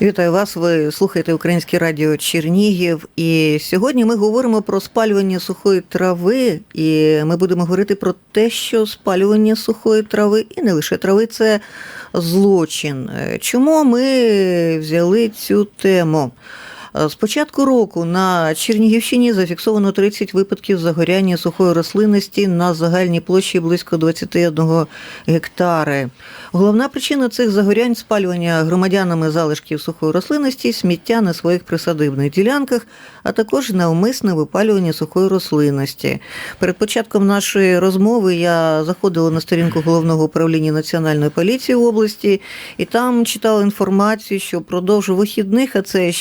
Вітаю вас. Ви слухаєте Українське радіо Чернігів. І сьогодні ми говоримо про спалювання сухої трави. І ми будемо говорити про те, що спалювання сухої трави і не лише трави це злочин. Чому ми взяли цю тему? З початку року на Чернігівщині зафіксовано 30 випадків загоряння сухої рослинності на загальній площі близько 21 гектари. Головна причина цих загорянь спалювання громадянами залишків сухої рослинності, сміття на своїх присадибних ділянках, а також навмисне випалювання сухої рослинності. Перед початком нашої розмови я заходила на сторінку головного управління національної поліції області, і там читала інформацію, що впродовж вихідних, а це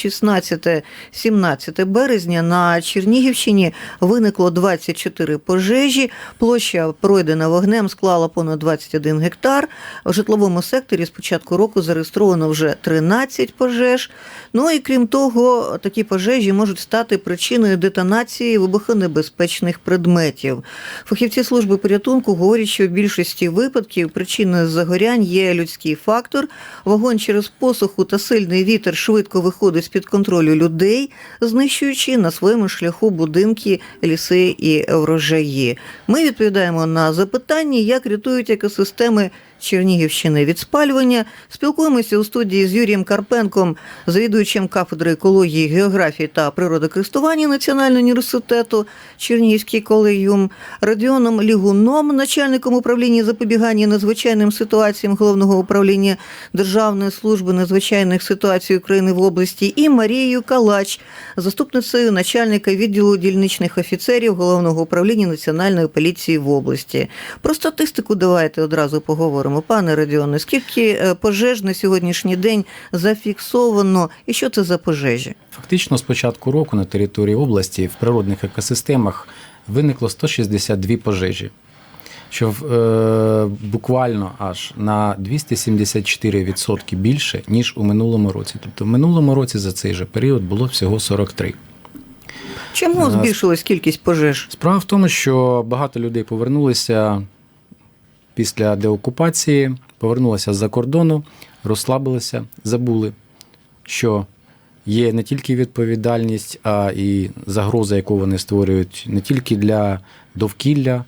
16-17 березня, на Чернігівщині виникло 24 пожежі. Площа пройдена вогнем склала понад 21 гектар. В житловому секторі з початку року зареєстровано вже 13 пожеж. Ну і крім того, такі пожежі можуть стати причиною детонації вибухонебезпечних предметів. Фахівці служби порятунку говорять, що в більшості випадків причиною загорянь є людський фактор. Вогонь через посуху та сильний вітер швидко виходить з під контролю людей, знищуючи на своєму шляху будинки, ліси і врожаї. Ми відповідаємо на запитання, як рятують екосистеми Чернігівщини від спалювання. Спілкуємося у студії з Юрієм Карпенком, завідуючим кафедри екології, географії та природокористування Національного університету Чернігівський колегіум, Радіоном Лігуном, начальником управління запобігання надзвичайним ситуаціям головного управління Державної служби надзвичайних ситуацій України в області, і Марією Калач, заступницею начальника відділу дільничних офіцерів головного управління Національної поліції в області. Про статистику давайте одразу поговоримо. Пане Радіоне, скільки е, пожеж на сьогоднішній день зафіксовано, і що це за пожежі? Фактично, з початку року на території області в природних екосистемах виникло 162 пожежі, що е, буквально аж на 274% більше, ніж у минулому році. Тобто в минулому році за цей же період було всього 43. Чому Е, збільшилась кількість пожеж? Справа в тому, що багато людей повернулися після деокупації, повернулися з-за кордону, розслабилися, забули, що є не тільки відповідальність, а і загроза, яку вони створюють не тільки для довкілля,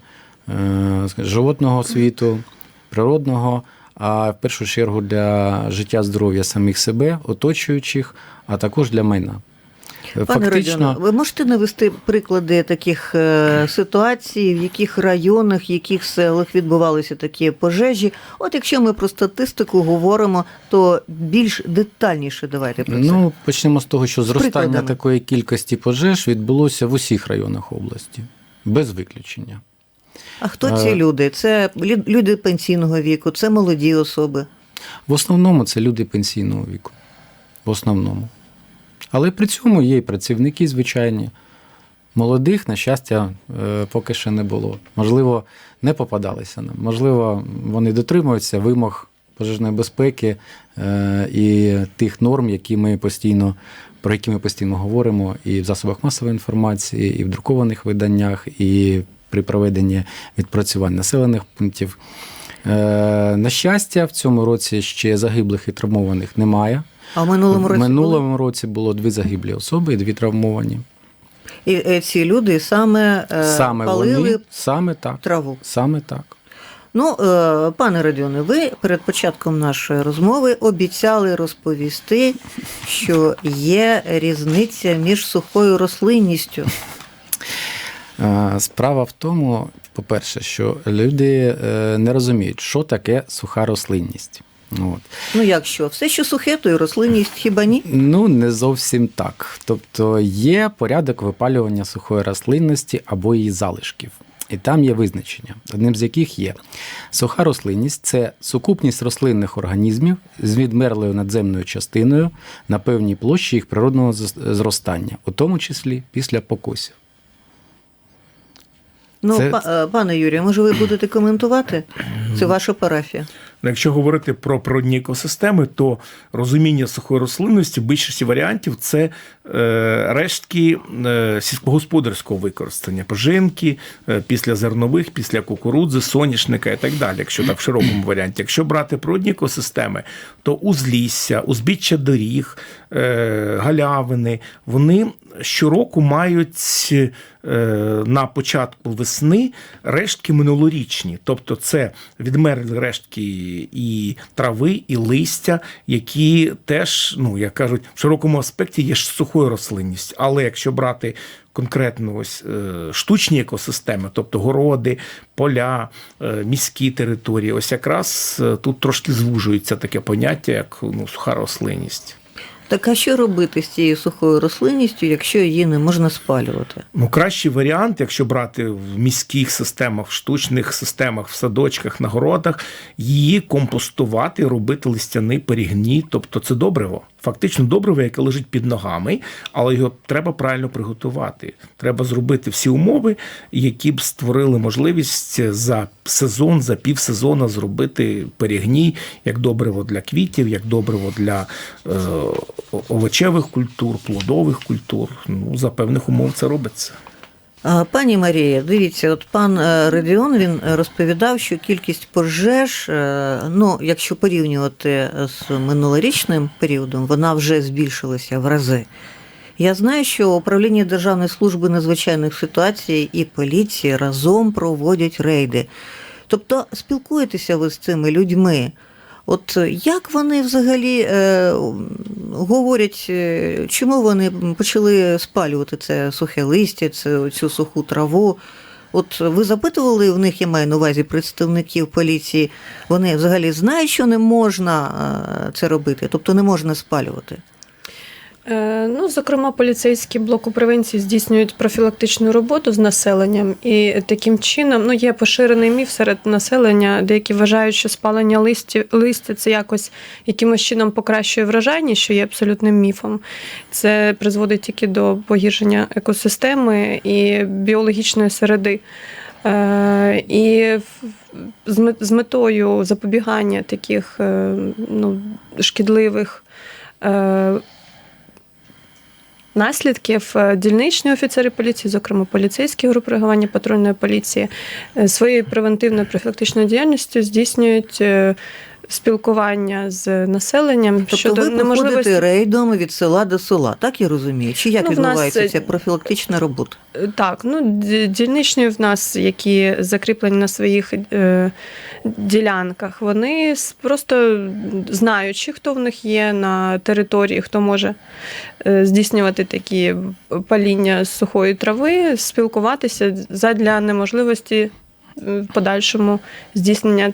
е, животного світу, природного, а в першу чергу для життя здоров'я самих себе, оточуючих, а також для майна. Пане Родіоно, ви можете навести приклади таких е, ситуацій, в яких районах, в яких селах відбувалися такі пожежі? От якщо ми про статистику говоримо, то більш детальніше давайте про це. Ну, почнемо з того, що зростання прикладами. такої кількості пожеж відбулося в усіх районах області, без виключення. А хто ці е, люди? Це лю- люди пенсійного віку, це молоді особи. В основному це люди пенсійного віку. В основному. Але при цьому є і працівники звичайні. Молодих, на щастя, е, поки ще не було. Можливо, не попадалися нам. Можливо, вони дотримуються вимог пожежної безпеки е, і тих норм, які ми постійно, про які ми постійно говоримо і в засобах масової інформації, і в друкованих виданнях, і при проведенні відпрацювань населених пунктів. Е, На щастя, в цьому році ще загиблих і травмованих немає. А в минулому році В минулому році було дві загиблі особи і дві травмовані. і е, ці люди саме, е, Саме палили вони, саме так. траву. Саме так. Ну, е, пане Радіоне, ви перед початком нашої розмови обіцяли розповісти, що є різниця між сухою рослинністю. Справа в тому, по-перше, що люди не розуміють, що таке суха рослинність. От. Ну як що? Все, що сухе, то і рослинність хіба ні? Ну, не зовсім так. Тобто є порядок випалювання сухої рослинності або її залишків. І там є визначення, одним з яких є суха рослинність це сукупність рослинних організмів з відмерлою надземною частиною на певній площі їх природного зростання, у тому числі після покосів. Ну, Це- па- е, пане Юрію, може ви будете коментувати? Це ваша парафія. Ну, Якщо говорити про природні екосистеми, то розуміння сухої рослинності в більшості варіантів це е, рештки е, сільськогосподарського використання, пожинки е, після зернових, після кукурудзи, соняшника і так далі, якщо так в широкому варіанті. Якщо брати природні екосистеми, то узлісся, узбіччя доріг, е, галявини, вони щороку мають е, на початку весни рештки минулорічні. Тобто це відмерли рештки і трави, і листя, які теж, ну як кажуть, в широкому аспекті є ж сухою рослинністю. Але якщо брати конкретно ось е, штучні екосистеми, тобто городи, поля, е, міські території, ось якраз тут трошки звужується таке поняття, як ну, суха рослинність. Так а що робити з цією сухою рослинністю, якщо її не можна спалювати? Ну, кращий варіант, якщо брати в міських системах, в штучних системах, в садочках, на городах, її компостувати, робити листяний перегній, тобто це добриво. Фактично добриво, яке лежить під ногами, але його треба правильно приготувати. Треба зробити всі умови, які б створили можливість за сезон, за півсезона зробити перегній як добриво для квітів, як добриво для е, овочевих культур, плодових культур. Ну, за певних умов це робиться. Пані Марія, дивіться, от пан е, Радіон він розповідав, що кількість пожеж, е, ну, якщо порівнювати з минулорічним періодом, вона вже збільшилася в рази. Я знаю, що управління Державної служби надзвичайних ситуацій і поліції разом проводять рейди. Тобто спілкуєтеся ви з цими людьми. От як вони взагалі е, говорять, е, чому вони почали спалювати це сухе листя, це, цю суху траву? От ви запитували в них, я маю на увазі представників поліції, вони взагалі знають, що не можна е, це робити, тобто не можна спалювати. Е, Ну, зокрема, поліцейські блоку превенції здійснюють профілактичну роботу з населенням, і таким чином ну, є поширений міф серед населення, деякі вважають, що спалення листя, листя це якось якимось чином покращує врожайність, що є абсолютним міфом. Це призводить тільки до погіршення екосистеми і біологічної середи. Е, І з метою запобігання таких е, ну, шкідливих наслідків е, дільничні офіцери поліції, зокрема поліцейські групи реагування патрульної поліції, е, своєю превентивною профілактичною діяльністю здійснюють е, спілкування з населенням Тобто щодо ви неможливості. рейдом від села до села, так я розумію? Чи як Ну, в нас відбувається ця профілактична робота? Е, Так, ну дільничні в нас, які закріплені на своїх е, ділянках, вони просто знаючи, хто в них є на території, хто може е, здійснювати такі паління з сухої трави, спілкуватися задля неможливості е, в подальшому здійснення е,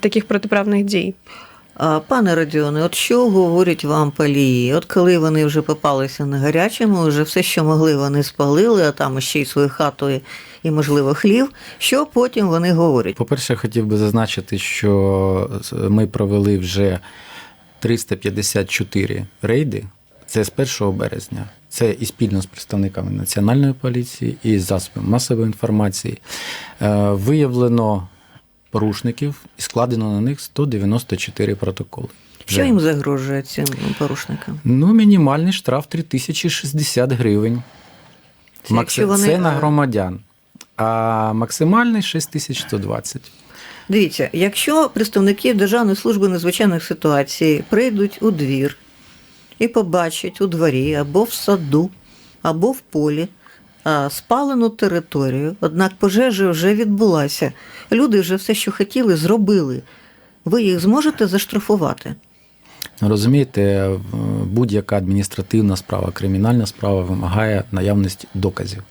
таких протиправних дій. Пане Радіоне, от що говорять вам палії? От коли вони вже попалися на гарячому, вже все, що могли, вони спалили, а там ще й свою хату і, можливо, хлів. Що потім вони говорять? По-перше, хотів би зазначити, що ми провели вже 354 рейди. Це з 1 березня. Це і спільно з представниками Національної поліції, і з засобами масової інформації. Е, Виявлено порушників і складено на них 194 протоколи. Що їм загрожує цим порушникам? Ну, мінімальний штраф 3060 гривень. Це Макси- якщо вони, Це на е, громадян. А максимальний 6120. Дивіться, якщо представники Державної служби надзвичайних ситуацій прийдуть у двір і побачать у дворі або в саду, або в полі спалену територію, однак пожежа вже відбулася, люди вже все, що хотіли, зробили. Ви їх зможете заштрафувати? Розумієте, будь-яка адміністративна справа, кримінальна справа вимагає наявності доказів.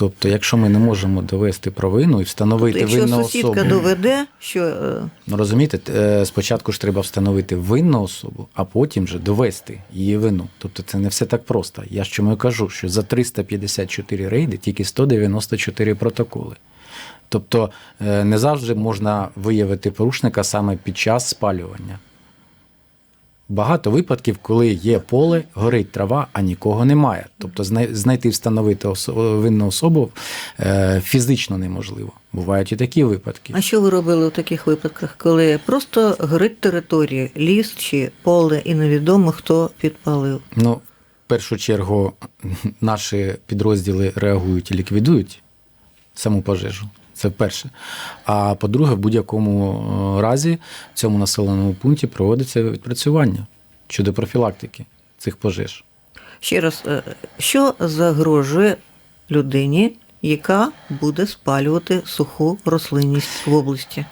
Тобто, якщо ми не можемо довести провину і встановити Тобто, якщо винну сусідка особу, доведе, що е, ну, розумієте, е, спочатку ж треба встановити винну особу, а потім вже довести її вину. Тобто це не все так просто. Я ж чому кажу, що за 354 рейди тільки 194 протоколи. Тобто е, не завжди можна виявити порушника саме під час спалювання. Багато випадків, коли є поле, горить трава, а нікого немає. Тобто знайти встановити винну особу е, фізично неможливо. Бувають і такі випадки. А що ви робили у таких випадках, коли просто горить територія, ліс чи поле, і невідомо хто підпалив? Ну, в першу чергу, наші підрозділи реагують і ліквідують саму пожежу. Це перше. А по-друге, в будь-якому е, разі в цьому населеному пункті проводиться відпрацювання щодо профілактики цих пожеж. Ще раз, е, що загрожує людині, яка буде спалювати суху рослинність в області?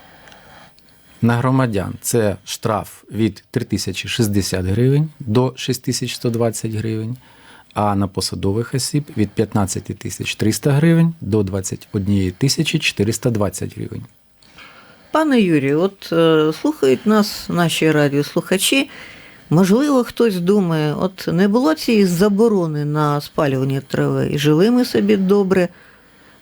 На громадян це штраф від 3060 гривень до 6120 гривень, а на посадових осіб від 15300 гривень до 21420 гривень. Пане Юрію, от е, слухають нас наші радіослухачі. Можливо, хтось думає, от не було цієї заборони на спалювання трави, і жили ми собі добре.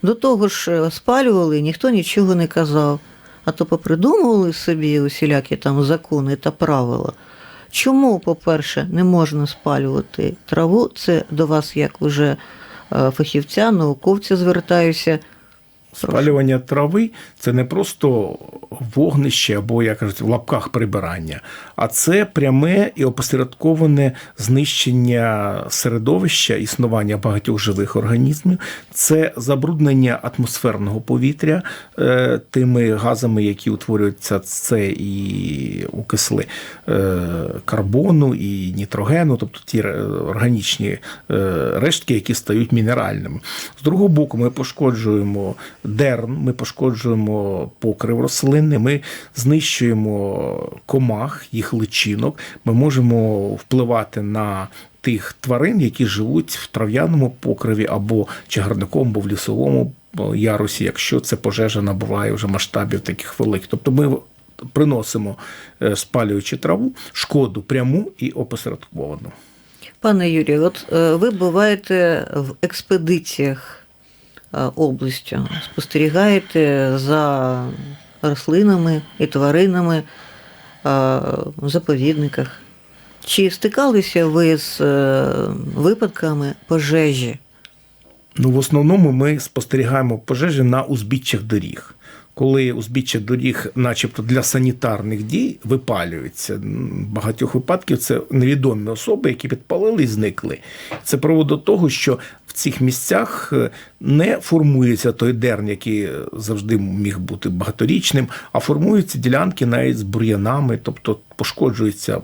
До того ж, е, спалювали, ніхто нічого не казав. А то попридумували собі усілякі там закони та правила. Чому, по-перше, не можна спалювати траву? Це до вас, як уже е, фахівця, науковця звертаюся. Спалювання трави це не просто вогнище або, як кажуть, в лапках прибирання, а це пряме і опосередковане знищення середовища, існування багатьох живих організмів, це забруднення атмосферного повітря е, тими газами, які утворюються це і окисли е, карбону і нітрогену, тобто ті е, органічні рештки, які стають мінеральними. З другого боку, ми пошкоджуємо дерн, ми пошкоджуємо покрив рослинний, ми знищуємо комах, їх личинок, ми можемо впливати на тих тварин, які живуть в трав'яному покриві або чагарником, або в лісовому ярусі, якщо це пожежа набуває вже масштабів таких великих. Тобто ми приносимо, е, спалюючи траву, шкоду пряму і опосередковану. Пане Юрію, от е, ви буваєте в експедиціях областю, спостерігаєте за рослинами і тваринами е, в заповідниках. Чи стикалися ви з е, випадками пожежі? Ну, в основному ми спостерігаємо пожежі на узбіччях доріг. Коли узбіччя доріг, начебто для санітарних дій, випалюються. М, Багатьох випадків це невідомі особи, які підпалили і зникли. Це приводить до того, що в цих місцях е, не формується той дерн, який е, завжди міг бути багаторічним, а формуються ділянки навіть з бур'янами, тобто пошкоджується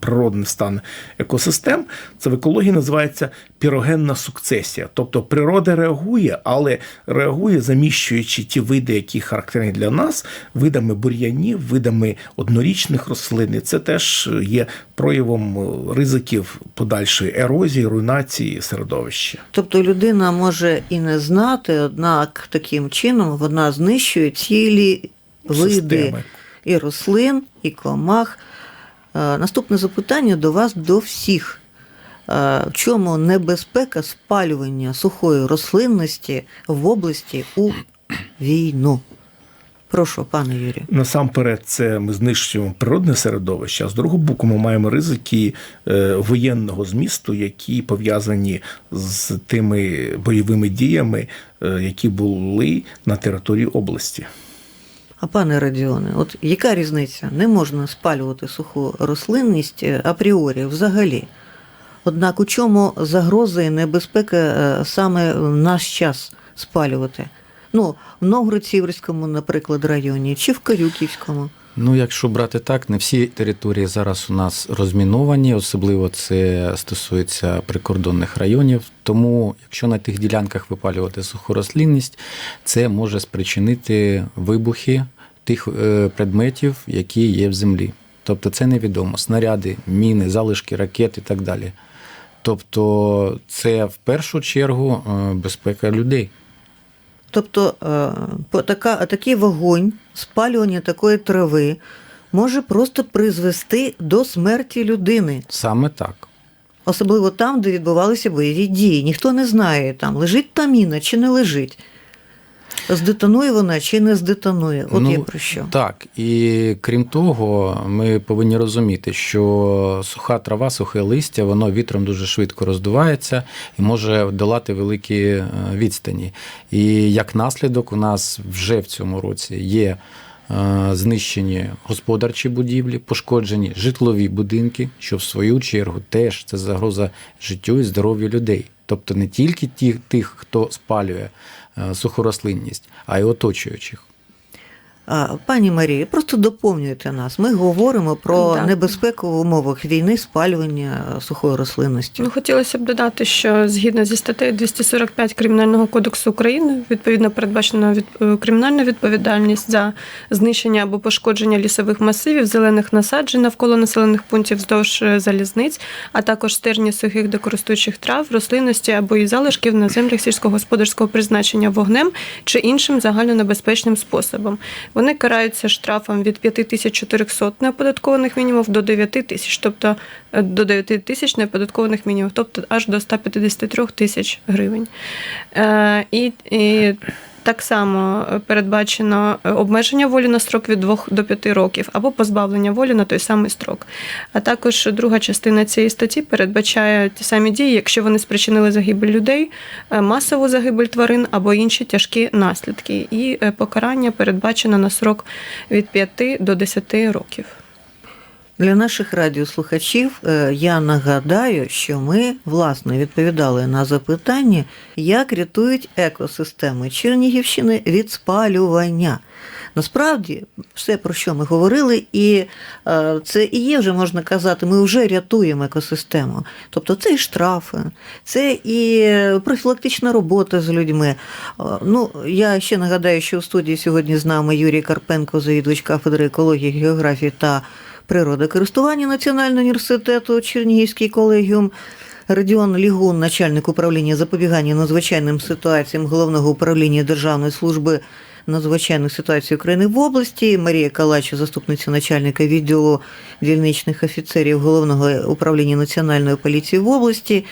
природний стан екосистем, це в екології називається пірогенна сукцесія. Тобто природа реагує, але реагує, заміщуючи ті види, які характерні для нас, видами бур'янів, видами однорічних рослин. І це теж є проявом е, ризиків подальшої ерозії, руйнації середовища. Тобто людина може і не знати, однак таким чином вона знищує цілі види Системи. і рослин, і комах. Е, Наступне запитання до вас до всіх. Е, В чому небезпека спалювання сухої рослинності в області у війну? Прошу, пане Юрію. Насамперед, це ми знищуємо природне середовище, а з другого боку, ми маємо ризики е, воєнного змісту, які пов'язані з тими бойовими діями, які були на території області. А пане Радіоне, от яка різниця? Не можна спалювати суху рослинність е, апріорі взагалі. Однак у чому загроза і небезпека е, саме в наш час спалювати? Ну, в Новгород-Сіверському, наприклад, районі, чи в Карюківському. Ну, якщо брати так, не всі території зараз у нас розміновані, особливо це стосується прикордонних районів. Тому, якщо на тих ділянках випалювати суху рослинність, це може спричинити вибухи тих е, предметів, які є в землі. Тобто це невідомо. Снаряди, міни, залишки ракет і так далі. Тобто, це в першу чергу е, безпека людей. Тобто е, така, такий вогонь, спалювання такої трави може просто призвести до смерті людини. Саме так. Особливо там, де відбувалися бойові дії. Ніхто не знає, там лежить та міна чи не лежить. Здетонує вона чи не здетонує? От Ну, я про що. Так, і крім того, ми повинні розуміти, що суха трава, сухе листя, воно вітром дуже швидко роздувається і може долати великі е, відстані. І як наслідок, у нас вже в цьому році є е, знищені господарчі будівлі, пошкоджені житлові будинки, що в свою чергу теж це загроза життю і здоров'ю людей. Тобто не тільки тих, тих, хто спалює е, сухорослинність, а й оточуючих. Пані Марії, просто доповнюйте нас. Ми говоримо про Так. небезпеку в умовах війни спалювання сухої рослинності. Ну, хотілося б додати, що згідно зі статтею 245 Кримінального кодексу України відповідно передбачена від е, кримінальна відповідальність за знищення або пошкодження лісових масивів, зелених насаджень навколо населених пунктів вздовж е, залізниць, а також стержні сухих декористуючих трав, рослинності або її залишків на землях сільськогосподарського призначення вогнем чи іншим загальнонебезпечним способом. Вони караються штрафом від 5400 неоподаткованих мінімумів до 9 тисяч, тобто е, до 9 тисяч неоподаткованих мінімумів, тобто аж до 153 тисяч гривень. Е, і, і так само передбачено обмеження волі на строк від 2 до 5 років або позбавлення волі на той самий строк. А також друга частина цієї статті передбачає ті самі дії, якщо вони спричинили загибель людей, е, масову загибель тварин або інші тяжкі наслідки. І е, покарання передбачено на срок від 5 до 10 років. Для наших радіослухачів е, я нагадаю, що ми власне відповідали на запитання, як рятують екосистеми Чернігівщини від спалювання. Насправді, все про що ми говорили, і е, це і є вже можна казати, ми вже рятуємо екосистему. Тобто це і штрафи, це і профілактична робота з людьми. Е, Ну, я ще нагадаю, що у студії сьогодні з нами Юрій Карпенко, завідувач кафедри екології, географії та природокористування Національного університету Чернігівський колегіум. Радіон Лігун, начальник управління запобігання надзвичайним ситуаціям головного управління Державної служби надзвичайних ситуацій України в області. Марія Калач, заступниця начальника відділу дільничних офіцерів головного управління Національної поліції в області.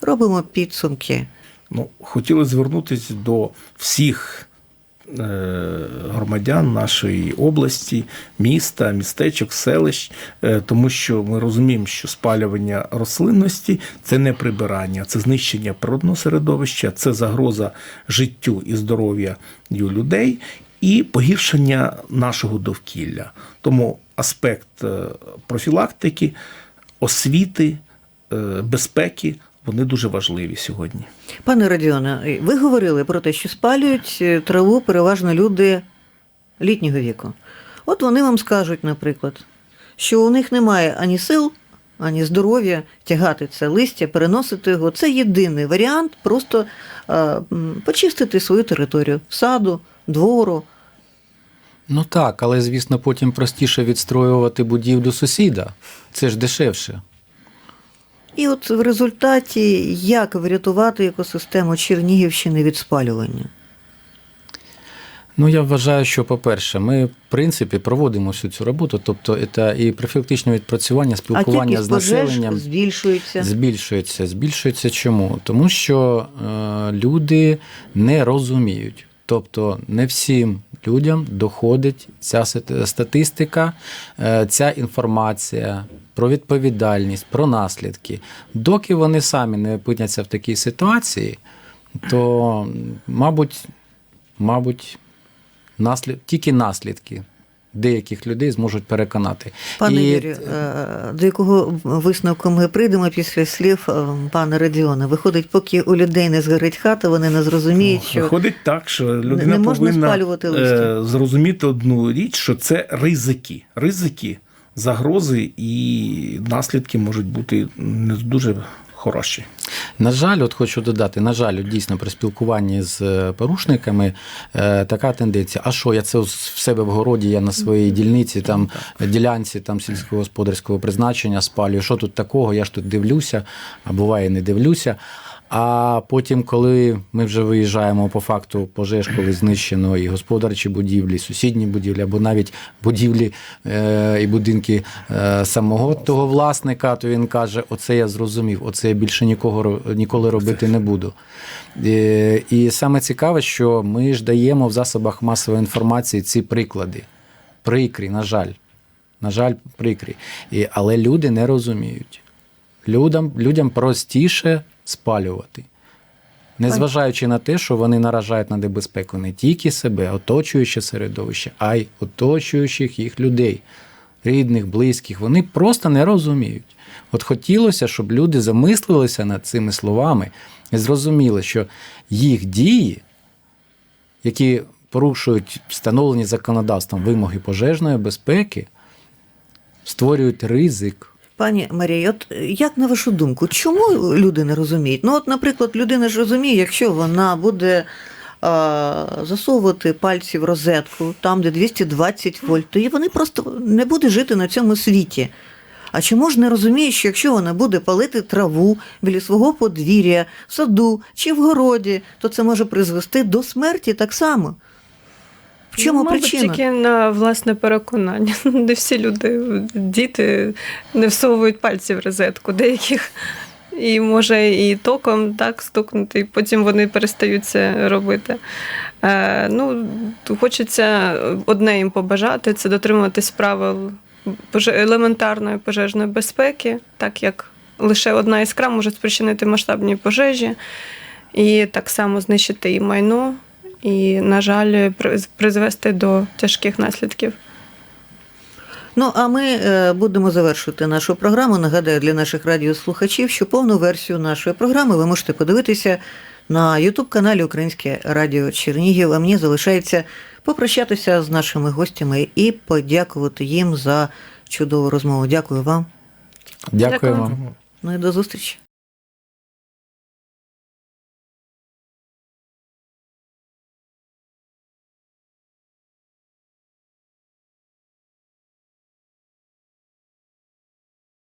Робимо підсумки. Ну, хотіли звернутися до всіх громадян нашої області, міста, містечок, селищ, е, тому що ми розуміємо, що спалювання рослинності це не прибирання, це знищення природного середовища, це загроза життю і здоров'ю людей і погіршення нашого довкілля. Тому аспект е, профілактики, освіти, е, безпеки вони дуже важливі сьогодні. Пане Радіоне, ви говорили про те, що спалюють е, траву переважно люди літнього віку. От вони вам скажуть, наприклад, що у них немає ані сил, ані здоров'я тягати це листя, переносити його. Це єдиний варіант просто е, почистити свою територію саду, двору. Ну так, але звісно, потім простіше відстроювати будівлю сусіда. Це ж дешевше. І от в результаті як врятувати екосистему Чернігівщини від спалювання? Ну, я вважаю, що, по-перше, ми, в принципі, проводимо всю цю роботу, тобто це і профілактичне відпрацювання, спілкування кількість з населенням. збільшується. Збільшується. Збільшується чому? Тому що е, люди не розуміють. Тобто не всім людям доходить ця статистика, е, ця інформація про відповідальність, про наслідки. Доки вони самі не опиняться в такій ситуації, то, мабуть, мабуть, наслід... тільки наслідки деяких людей зможуть переконати. Пане І- Юрію, е, до якого висновку ми прийдемо після слів е, пана Радіона? Виходить, поки у людей не згорить хата, вони не зрозуміють, що Виходить так, що людина не можна повинна спалювати листя. е, зрозуміти одну річ, що це ризики. Ризики, загрози і наслідки можуть бути не дуже хороші. На жаль, от хочу додати, на жаль, дійсно при спілкуванні з е, порушниками е, така тенденція. А що, я це в себе в городі, я на своїй дільниці, там ділянці там сільськогосподарського призначення спалюю. Що тут такого? Я ж тут дивлюся, а буває не дивлюся. А потім, коли ми вже виїжджаємо по факту пожеж, коли знищено і господарчі будівлі, і сусідні будівлі, або навіть будівлі е, і будинки е, самого того власника, то він каже: Оце я зрозумів, оце я більше нікого ніколи робити не буду. Е, і саме цікаве, що ми ж даємо в засобах масової інформації ці приклади. Прикрі, на жаль. На жаль, прикрі. І, але люди не розуміють. Людям, людям простіше спалювати. Незважаючи на те, що вони наражають на небезпеку не тільки себе, оточуюче середовище, а й оточуючих їх людей, рідних, близьких. Вони просто не розуміють. От хотілося, щоб люди замислилися над цими словами і зрозуміли, що їх дії, які порушують встановлені законодавством вимоги пожежної безпеки, створюють ризик. Пані Марія, от е, як на вашу думку, чому люди не розуміють? Ну, от, наприклад, людина ж розуміє, якщо вона буде а, засовувати пальці в розетку, там, де 220 вольт, то вони просто не буде жити на цьому світі. А чому ж не розуміє, що якщо вона буде палити траву біля свого подвір'я, в саду чи в городі, то це може призвести до смерті так само? В чому ну, мабуть, причина? тільки на власне переконання. Не всі люди, діти не всовують пальці в розетку, деяких. І може і током так стукнути, і потім вони перестають це робити. Е, ну, хочеться одне їм побажати це дотримуватись правил елементарної пожежної безпеки, так як лише одна іскра може спричинити масштабні пожежі, і так само знищити і майно, і, на жаль, при- призвести до тяжких наслідків. Ну, а ми е, будемо завершувати нашу програму. Нагадаю для наших радіослухачів, що повну версію нашої програми ви можете подивитися на Ютуб-каналі Українське Радіо Чернігів. А мені залишається попрощатися з нашими гостями і подякувати їм за чудову розмову. Дякую вам. Дякую Дякую. вам. Ну і до зустрічі.